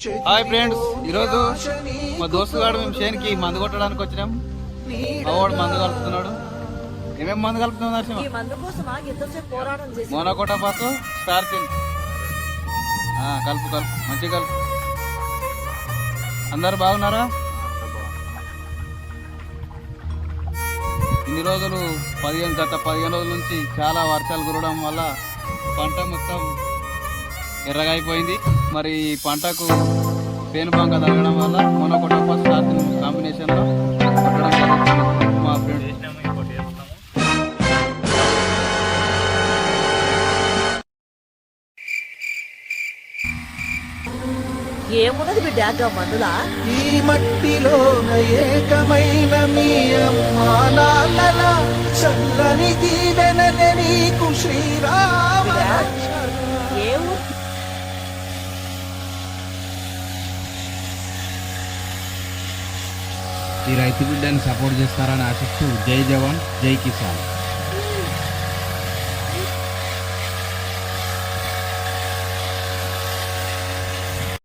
Hi friends ఈరోజు మా దోస్తు గారు మేము చేనికి మందు కొట్టడానికి వచ్చినాం. మా వాడు మందు కలుపుతున్నాడు. ఏమేమి మందు కలుపుతున్నాం నరసింహ? మోనకోట పాసు స్టార్ తిన్. కలుపు కలుపు మంచిగా కలుపు. అందరు బాగున్నారా? ఇన్ని రోజులు పదిహేను గత పదిహేను రోజుల నుంచి చాలా వర్షాలు కురవడం వల్ల పంట మొత్తం ఎర్రగా అయిపోయింది మరి పంటకు పేను బంక తగ్గడం వల్ల మొనకొట ఫస్ట్ కాంబినేషన్లో కొట్టడం జరుగుతుంది మా ఫ్రెండ్ ఏమున్నది బిడ్డ మందులా ఈ మట్టిలోన ఏకమైన మీ అమ్మా నాన్నల చల్లని దీవెననే నీకు శ్రీరామ. ఈ రైతు బిడ్డని సపోర్ట్ చేస్తారని ఆశిస్తూ జై జవాన్ జై కిసాన్.